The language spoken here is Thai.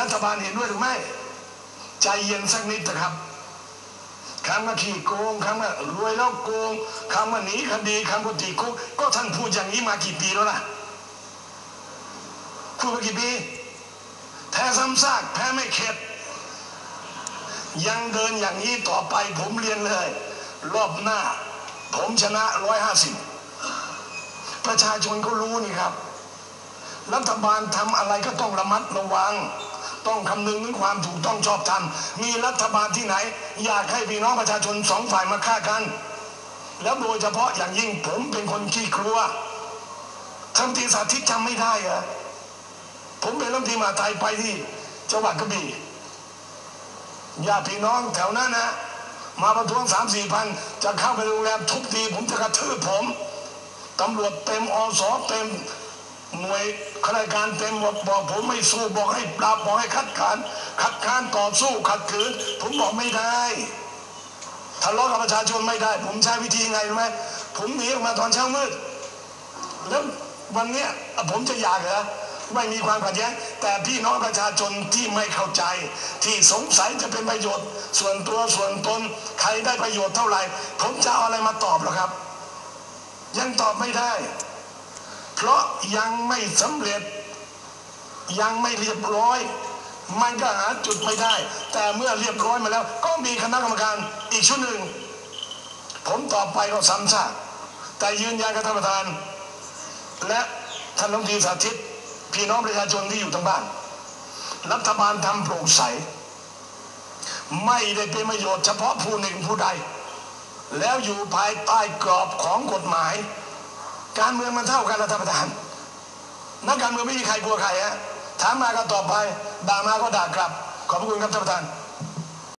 รัฐบาลเห็นด้วยหรือไม่ ใจเย็นสักนิดนะครับคำว่าขี้โกงคำว่ารวยแล้วโกงคำว่าหนีคดีคำว่าติดคุกก็ท่านพูดอย่างนี้มากี่ปีแล้วล่ะพูดมากี่ปีแพ้ซ้ำซากแพ้ไม่เข็ด ยังเดินอย่างนี้ต่อไปผมเรียนเลย รอบหน้า ผมชนะร้อยห้าสิบประชาชนก็รู้นี่ครับ รัฐบาลทำอะไรก็ต้องระมัดระวัง ต้องคำนึงถึงความถูกต้องชอบธรรมมีรัฐบาลที่ไหน อยากให้พี่น้องประชาชนสองฝ่ายมาฆ่ากัน แล้วโดยเฉพาะอย่างยิ่งผมเป็นคนขี้กลัวท่านตรีสาธิตจำไม่ได้เหรอผมเป็นรัฐมนตรีมหาดไทยไปที่จังหวัดกระบี่ญาติพี่น้องแถวนั้นนะมาประท้วงสามสี่พันจะเข้าไปโรงแรมทุบตีผมจะกระทืบผมตำรวจเต็มอสอเต็ม หน่วยข้าราชการเต็มหมดบอกผมไม่สู้บอกให้ปราบบอกให้คัดค้านคัดค้านต่อสู้ขัดขืนผมบอกไม่ได้ทะเลาะกับประชาชนไม่ได้ ผมใช้วิธีไงรู้ไหมผมหนีออกมาตอนเช้ามืดแล้ววันเนี้ยผมจะอยากเหรอไม่มีความขัดแย้งแต่พี่น้องประชาชนที่ไม่เข้าใจ ที่สงสัยจะเป็นประโยชน์ ส่วนตัวส่วนตนใครได้ประโยชน์เท่าไหร่ ผมจะเอาอะไรมาตอบหรอครับ ยังตอบไม่ได้ เพราะยังไม่สำเร็จ ยังไม่เรียบร้อย มันก็หาจุดไม่ได้ แต่เมื่อเรียบร้อยมาแล้ว ก็มีคณะกรรมการอีกชุดหนึ่ง ผมตอบไปก็ซ้ำซากแต่ยืนยันกับท่านประธาน และท่านรัฐมนตรีสาธิต พี่น้องประชาชนที่อยู่ทางบ้าน รัฐบาลทำโปร่งใส ไม่ได้เป็นประโยชน์เฉพาะผู้หนึ่งผู้ใด แล้วอยู่ภายใต้กรอบของกฎหมาย การเมืองมันเท่ากันนะท่านประธาน นักการเมืองไม่มีใครกลัวใครฮะถามมาก็ตอบไปด่ามาก็ด่ากลับ ขอบพระคุณครับท่านประธาน